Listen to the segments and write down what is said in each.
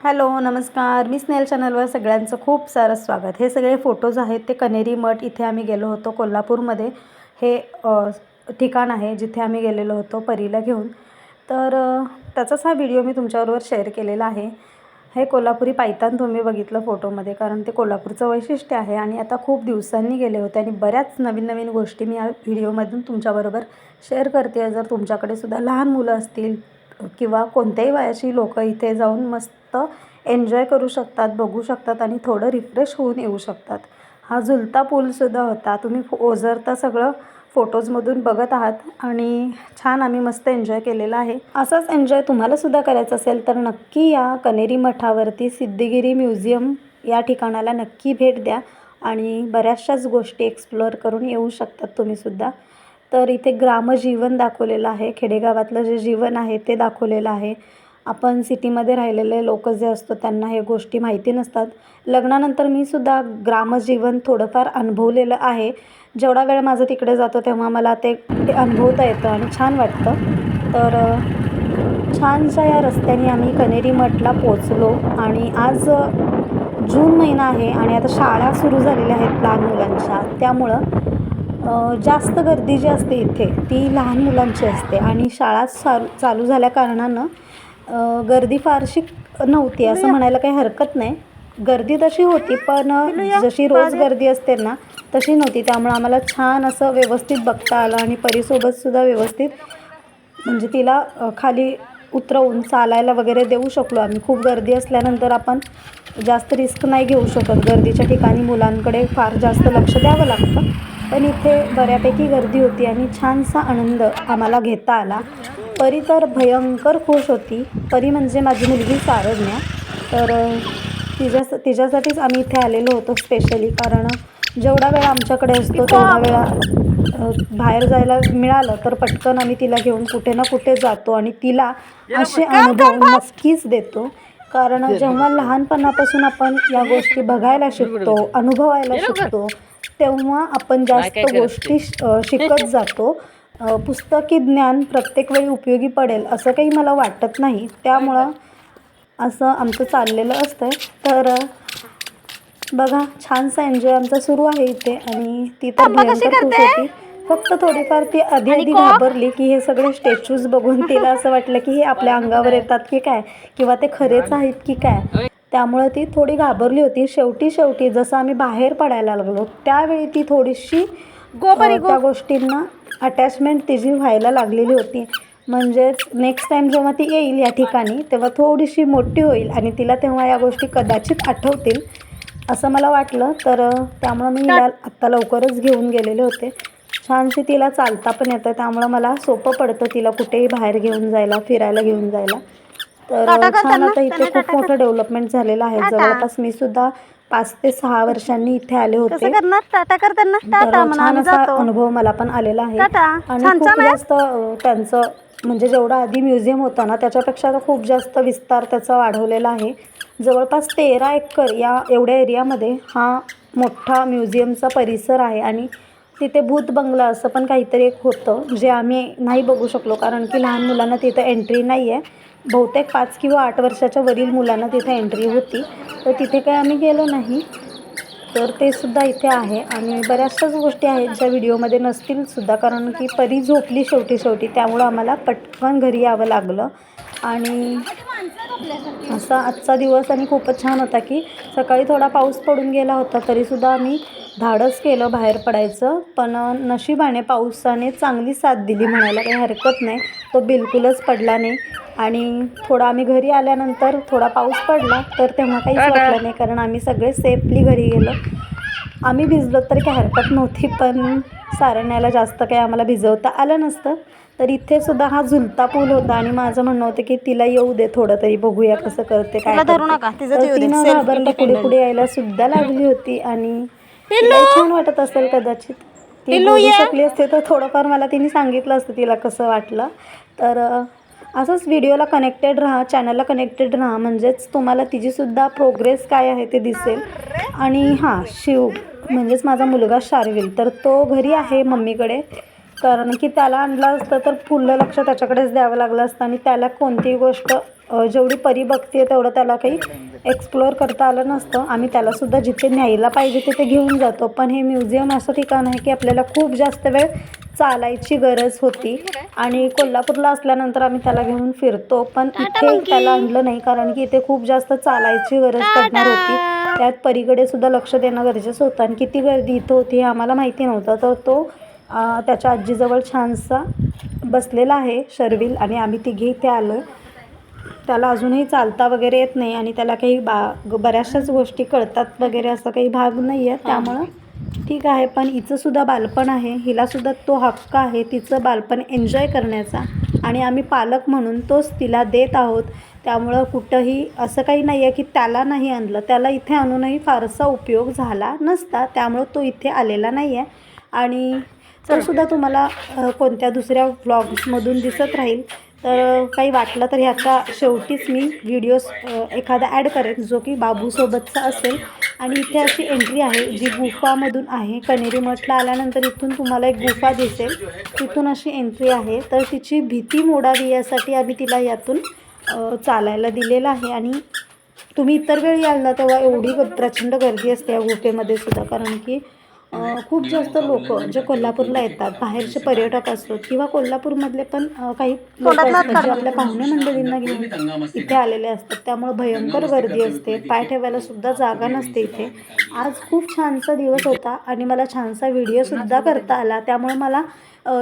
Hello नमस्कार. मी स्नेल चॅनलवर सगळ्यांचं खूप सारं स्वागत. हे सगळे फोटोज आहेत ते कनेरी मठ इथे आम्ही गेलो होतो कोल्हापूरमध्ये. हे ठिकाण आहे जिथे आम्ही गेलेलो होतो परीला घेऊन. तर त्याचाच हा व्हिडिओ मी तुमच्याबरोबर शेअर केलेला आहे. हे कोल्हापुरी पायतान तुम्ही बघितलं फोटोमध्ये कारण ते कोल्हापूरचं वैशिष्ट्य आहे आणि आता खूप दिवसांनी गेले होते आणि बऱ्याच नवीन नवीन गोष्टी मी या व्हिडिओमधून तुमच्याबरोबर शेअर करते. जर तुमच्याकडे सुद्धा लहान मुलं असतील किंवा कोणत्याही वयाची लोकं इथे जाऊन मस्त एन्जॉय करू शकतात बघू शकतात आणि थोडं रिफ्रेश होऊन येऊ शकतात. हा झुलता पूलसुद्धा होता. तुम्ही फो- ओझरता सगळं फोटोजमधून बघत आहात आणि छान आम्ही मस्त एन्जॉय केलेला आहे. असाच एन्जॉय तुम्हालासुद्धा करायचा असेल तर नक्की या कनेरी मठावरती सिद्धिगिरी म्युझियम या ठिकाणाला नक्की भेट द्या आणि बऱ्याचशाच गोष्टी एक्सप्लोअर करून येऊ शकतात तुम्हीसुद्धा तर इथे ग्रामजीवन दाखवलेलं आहे. खेडेगावातलं जे जीवन आहे ते दाखवलेलं आहे. आपण सिटीमध्ये राहिलेले लोक जे असतो त्यांना हे गोष्टी माहिती नसतात. लग्नानंतर मी सुद्धा ग्रामजीवन थोडंफार अनुभवलेलं आहे. जेवढा वेळ माझं तिकडे जातो तेव्हा मला ते ते अनुभवता येतं आणि छान वाटतं. तर छानशा या रस्त्याने आम्ही कनेरी मठला पोचलो आणि आज जून महिना आहे आणि आता शाळा सुरू झालेल्या आहेत लहान मुलांच्या. त्यामुळं जास्त गर्दी जी असते इथे ती लहान मुलांची असते. आणि शाळा चालू चालू झाल्या कारणानं गर्दी फारशी नव्हती असं म्हणायला काही हरकत नाही. गर्दी तशी होती पण जशी रोज गर्दी असते ना तशी नव्हती. त्यामुळं आम्हाला छान असं व्यवस्थित बघता आलं आणि परीसोबतसुद्धा व्यवस्थित म्हणजे तिला खाली उतरवून चालायला वगैरे देऊ शकलो आम्ही. खूप गर्दी असल्यानंतर आपण जास्त रिस्क नाही घेऊ शकत. गर्दीच्या ठिकाणी मुलांकडे फार जास्त लक्ष द्यावं लागतं. पण इथे बऱ्यापैकी गर्दी होती आणि छानसा आनंद आम्हाला घेता आला. परी तर भयंकर खुश होती. परी म्हणजे माझी मुलगी सारज्ञा. तर तिच्या तिच्यासाठीच आम्ही इथे आलेलो होतो स्पेशली कारण जेवढा वेळ आमच्याकडे असतो तेवढा वेळा बाहेर जायला मिळालं तर पटकन आम्ही तिला घेऊन कुठे ना कुठे जातो आणि तिला असे अनुभव नक्कीच देतो. कारण जेव्हा लहानपणापासून आपण या गोष्टी बघायला शिकतो अनुभवायला शिकतो तेव्हा आपण जास्त गोष्टी शिकत जातो. पुस्तकी ज्ञान प्रत्येक वेळी उपयोगी पडेल असं काही मला वाटत नाही. त्यामुळं असं आमचं चाललेलं असतं तर बघा छानसा एन्जॉय आमचा सुरू आहे इथे आणि ती तर भयंकर खुश होती. फक्त थोडीफार ती आधी आधी घाबरली की हे सगळे स्टॅच्यूज बघून तिला असं वाटलं की हे आपल्या अंगावर येतात की काय? किंवा ते खरेच आहेत की काय? त्यामुळे ती थोडी घाबरली होती. शेवटी शेवटी जसं आम्ही बाहेर पडायला लागलो त्यावेळी ती थोडीशी त्या गोष्टींना अटॅचमेंट तिची व्हायला लागलेली होती. म्हणजेच नेक्स्ट टाईम जेव्हा ती येईल या ठिकाणी तेव्हा थोडीशी मोठी होईल आणि तिला तेव्हा या गोष्टी कदाचित आठवतील असं मला वाटलं. तर त्यामुळं मी हिला आत्ता लवकरच घेऊन गेलेले होते. छानशी तिला चालता पण येतं त्यामुळं मला सोपं पडतं तिला कुठेही बाहेर घेऊन जायला फिरायला घेऊन जायला. तर छान आता इथे खूप मोठं डेव्हलपमेंट झालेलं आहे. जवळपास मी सुद्धा पाच ते सहा वर्षांनी इथे आले होते. करणार? टाटा कर त्यांना तर टाटा म्हणा छान असा जातो. अनुभव मला पण आलेला आहे. टाटा. आणि छान खूप छान आहे. जास्त अ, त्यांचं म्हणजे जेवढं आधी म्युझियम होतं ना त्याच्यापेक्षा आता खूप जास्त विस्तार त्याचा वाढवलेला आहे. जवळपास तेरा एकर या एवढ्या एरियामध्ये हा मोठा म्युझियमचा परिसर आहे. आणि तिथे भूत बंगला असं पण काहीतरी एक होतं जे आम्ही नाही बघू शकलो. कारण की लहान मुलांना तिथं एंट्री नाही आहे बहुतेक पाच किंवा आठ वर्षाच्या वरील मुलांना तिथे एंट्री होती. तर तिथे काही आम्ही गेलो नाही. तर ते सुद्धा इथे आहे. आणि बऱ्याचशाच गोष्टी आहेत ज्या व्हिडिओमध्ये नसतील सुद्धा. कारण की परी झोपली शेवटी शेवटी त्यामुळं आम्हाला पटकन घरी यावं लागलं. आणि असा आजचा दिवस आणि खूपच छान होता की सकाळी थोडा पाऊस पडून गेला होता तरीसुद्धा आम्ही धाडस केलं बाहेर पडायचं. पण नशिबाने पावसाने चांगली साथ दिली म्हणायला काही हरकत नाही. तो बिलकुलच पडला नाही. आणि थोडा आम्ही घरी आल्यानंतर थोडा पाऊस पडला तर तेव्हा काहीच वाटलं नाही कारण आम्ही सगळे सेफली घरी गेलो. आम्ही भिजलो तरी काही हरकत नव्हती पण सारण्याला जास्त काही आम्हाला भिजवता आलं नसतं तर इथे सुद्धा हा झुलता पूल होता आणि माझं म्हणणं होतं की तिला येऊ दे थोडं तरी बघूया कसं करते काय धरू. नका, तिचं. तिनं घाबरली पुढे. पुढे यायला सुद्धा लागली होती आणि छान वाटत असेल कदाचित ती बोलू. शकली असते तर थोडंफार मला तिने सांगितलं असतं तिला कसं वाटलं तर असंच व्हिडिओला कनेक्टेड राहा चॅनलला कनेक्टेड राहा म्हणजेच तुम्हाला तिचीसुद्धा प्रोग्रेस काय आहे ते दिसेल आणि हां शिव म्हणजेच माझा मुलगा शार्विल. तर तो घरी आहे मम्मीकडे. कारण की त्याला आणलं असतं तर फुल्ल लक्ष त्याच्याकडेच द्यावं लागलं असतं आणि त्याला कोणतीही गोष्ट जेवढी परी बघते तेवढं त्याला काही एक्सप्लोअर करता आलं नसतं. आम्ही त्यालासुद्धा जिथे न्यायला पाहिजे तिथे घेऊन जातो. पण हे म्युझियम असं ठिकाण आहे की आपल्याला खूप जास्त वेळ चालायची गरज होती. आणि कोल्हापूरला असल्यानंतर आम्ही त्याला घेऊन फिरतो. पण इथे त्याला आणलं नाही. कारण की इथे खूप जास्त चालायची गरज पडणार होती. त्यात परीकडे सुद्धा लक्ष देणं गरजेचं होतं. आणि किती गर्दी इथं होती हे आम्हाला माहिती नव्हतं. तर तो त्याच्या आजीजवळ छानसा बसलेला आहे शर्विल. आणि आम्ही तिघे इथे आलो आहे त्याला अजूनही चालता वगैरे येत नाही आणि त्याला काही बा बऱ्याचशाच गोष्टी कळतात वगैरे असं काही भाग नाही आहे त्यामुळं ठीक आहे पण हिचंसुद्धा बालपण आहे. हिलासुद्धा तो हक्क आहे तिचं बालपण एन्जॉय करण्याचा आणि आम्ही पालक म्हणून तोच तिला देत आहोत. त्यामुळं कुठंही असं काही नाही आहे की त्याला नाही आणलं. त्याला इथे आणूनही फारसा उपयोग झाला नसता. त्यामुळं तो इथे आलेला नाही आहे आणि तर सुद्धा तुम्हाला कोणत्या दुसऱ्या व्लॉग्समधून दिसत राहील. तर काही वाटलं तर ह्याचा शेवटीच मी व्हिडिओज एखादा ॲड करेन जो की बाबूसोबतचा असेल. आणि इथे अशी एंट्री आहे जी गुफामधून आहे. कनेरी मठला आल्यानंतर इथून तुम्हाला एक गुफा दिसेल. तिथून अशी एंट्री आहे. तर तिची भीती मोडावी यासाठी आम्ही तिला यातून चालायला दिलेलं आहे. आणि तुम्ही इतर वेळ याल ना तेव्हा एवढी प्रचंड गर्दी असते या गुफेमध्ये सुद्धा. कारण की खूप जास्त लोक जे कोल्हापूरला येतात बाहेरचे पर्यटक असतात किंवा कोल्हापूरमधले पण काही लोक असतात जे आपल्या पाहुणे मंडळींना घेऊन इथे आलेले असतात. त्यामुळे भयंकर गर्दी असते. पाय ठेवायला सुद्धा जागा नसते इथे. आज खूप छानसा दिवस होता आणि मला छानसा व्हिडिओसुद्धा करता आला. त्यामुळे मला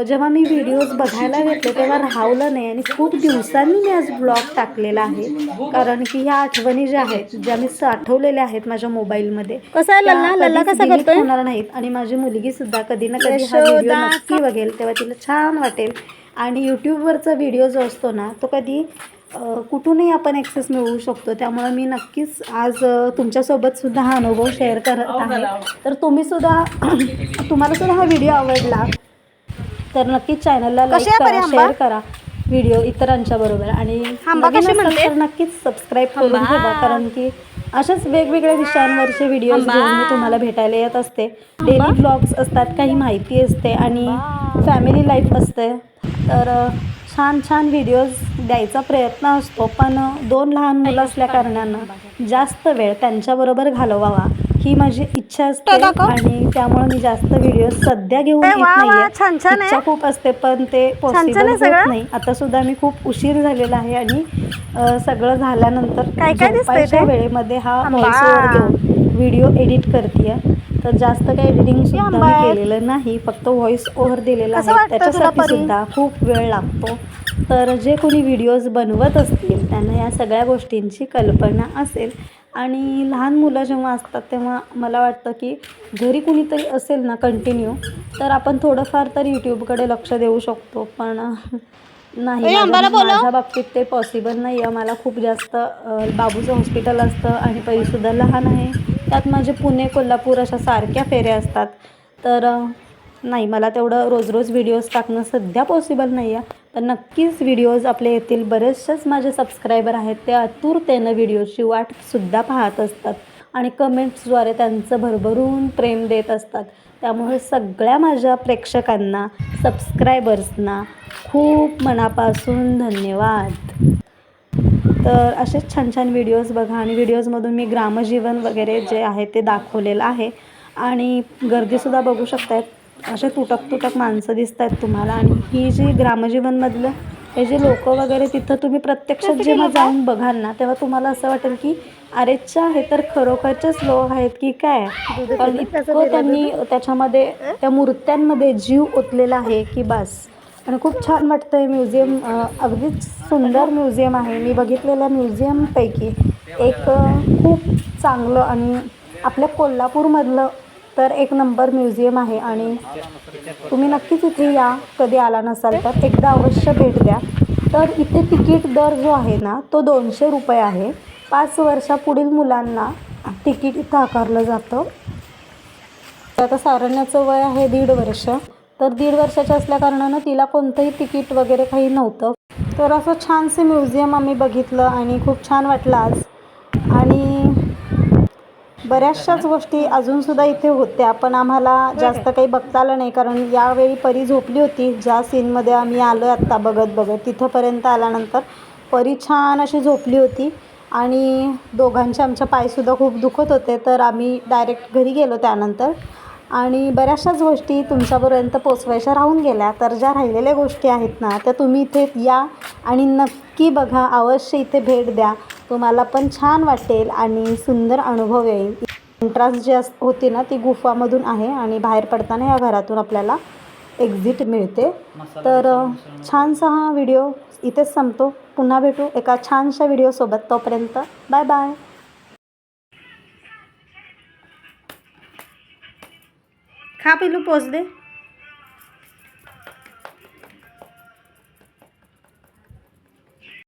जेव्हा मी व्हिडिओज बघायला घेतले तेव्हा राहवलं नाही आणि खूप दिवसांनी मी आज ब्लॉग टाकलेला आहे. कारण की ह्या आठवणी ज्या आहेत ज्या मी साठवलेल्या आहेत माझ्या मोबाईलमध्ये कसा लल्ला? लल्ला कसा करतोय? होणार नाहीत. आणि माझी मुलगी सुद्धा कधी ना कधी हा व्हिडिओ नक्की बघेल तेव्हा तिला छान वाटेल. आणि यूट्यूबवरचा व्हिडिओ जो असतो ना तो कधी कुठूनही आपण ॲक्सेस मिळवू शकतो. त्यामुळे मी नक्कीच आज अ, तुमच्यासोबत सुद्धा हा अनुभव शेअर करत आहे. तर तुम्ही सुद्धा तुम्हाला सुद्धा हा व्हिडिओ आवडला. तर नक्कीच चॅनलला लाईक कशी आहे परी करा आंबा? शेअर करा. व्हिडिओ इतरांच्या बरोबर. आणि आंबा नवीन कशी असाल म्हणते? तर नक्कीच सबस्क्राईब करून आंबा. ठेवा. कारण की अशाच वेगवेगळ्या विषयांवरचे व्हिडिओज आंबा. घेऊन मी तुम्हाला भेटायला येत असते. डेली ब्लॉग्स असतात काही माहिती असते आणि फॅमिली लाईफ असते. तर अ, छान छान व्हिडिओज द्यायचा प्रयत्न असतो. पण अ, दोन लहान मुलं असल्या कारणानं जास्त वेळ त्यांच्याबरोबर घालवावा. ही माझी इच्छा असते? आणि त्यामुळे मी जास्त व्हिडिओ सध्या घेऊन येत नाहीये आहे. इच्छा खूप असते पण ते पॉसिबल होत? नाही आता सुद्धा मी खूप उशीर झालेला आहे आणि सगळं झाल्यानंतर काय काय? वेळेमध्ये हा व्हिडिओ एडिट करते तर जास्त काही एडिटिंग सुद्धा मी. केलेलं नाही फक्त व्हॉइस ओव्हर दिलेला आहे त्याच्यासाठी? सुद्धा खूप वेळ लागतो तर जे कोणी व्हिडिओज बनवत असतील त्यांना या सगळ्या गोष्टींची कल्पना असेल आणि लहान मुलं जेव्हा असतात तेव्हा मला वाटतं की घरी कुणीतरी असेल ना कंटिन्यू तर आपण थोडंफार तर यूट्यूबकडे लक्ष देऊ शकतो. पण नाही माझ्या बाबतीत ते पॉसिबल नाही आहे मला खूप जास्त बाबूचं हॉस्पिटल असतं आणि परीसुद्धा लहान आहे. त्यात माझे पुणे कोल्हापूर अशा सारख्या फेऱ्या असतात. तर नाही मला तेवढं रोज रोज व्हिडिओज टाकणं सध्या पॉसिबल नाही आहे तर नक्कीच व्हिडिओज आपले येथील बरेचसेच माझे सबस्क्रायबर आहेत ते आतुरतेनं व्हिडिओची वाटसुद्धा पाहत असतात आणि कमेंट्सद्वारे त्यांचं भरभरून प्रेम देत असतात. त्यामुळे सगळ्या माझ्या प्रेक्षकांना सबस्क्रायबर्सना खूप मनापासून धन्यवाद. तर असेच छान छान व्हिडिओज बघा आणि व्हिडिओजमधून मी ग्रामजीवन वगैरे जे आहे ते दाखवलेलं आहे. आणि गर्दीसुद्धा बघू शकतायत. असे तुटक तुटक माणसं दिसत आहेत तुम्हाला. आणि ही जी ग्रामजीवनमधलं हे जे लोक वगैरे तिथं तुम्ही प्रत्यक्षात जेव्हा जाऊन बघाल ना तेव्हा तुम्हाला असं वाटेल की अरेच्छा हे तर खरोखरचेच लोक आहेत की काय? कारण इतकं त्यांनी त्याच्यामध्ये त्या मूर्त्यांमध्ये जीव ओतलेला आहे की बस. आणि खूप छान वाटतं आहे म्युझियम अगदीच सुंदर म्युझियम आहे. मी बघितलेल्या म्युझियमपैकी एक खूप चांगलं आणि आपल्या कोल्हापूरमधलं तर एक नंबर म्युझियम आहे आणि तुम्ही नक्कीच इथे या. कधी आला नसाल तर एकदा अवश्य भेट द्या. तर इथे तिकीट दर जो आहे ना तो दोनशे रुपये आहे. पाच वर्षापुढील मुलांना तिकीट इथं आकारलं जातं. तर आता सारण्याचं वय आहे दीड वर्ष. तर दीड वर्षाच्या असल्याकारणानं तिला कोणतंही तिकीट वगैरे काही नव्हतं. तर असं छानसे म्युझियम आम्ही बघितलं आणि खूप छान वाटलं आज. बऱ्याचशाच गोष्टी अजूनसुद्धा इथे होत्या पण आम्हाला जास्त काही बघता आलं नाही. कारण यावेळी परी झोपली होती ज्या सीनमध्ये आम्ही आलो आत्ता बघत बघत तिथंपर्यंत आल्यानंतर परी छान अशी झोपली होती आणि दोघांचे आमच्या पायसुद्धा खूप दुखत होते. तर आम्ही डायरेक्ट घरी गेलो त्यानंतर. आणि बऱ्याचशाच गोष्टी तुमच्यापर्यंत पोचवायच्या राहून गेल्या. तर ज्या राहिलेल्या गोष्टी आहेत ना त्या तुम्ही इथे या आणि नक्की बघा अवश्य इथे भेट द्या. तुम्हाला पण छान वाटेल आणि सुंदर अनुभव येईल. एंट्रान्स जी अस होती ना ती गुफामधून आहे आणि बाहेर पडताना या घरातून आपल्याला एक्झिट मिळते. तर छानसा हा व्हिडिओ इथेच संपतो. पुन्हा भेटू एका छानशा व्हिडिओसोबत. तोपर्यंत बाय बाय. खा पिलू पोच दे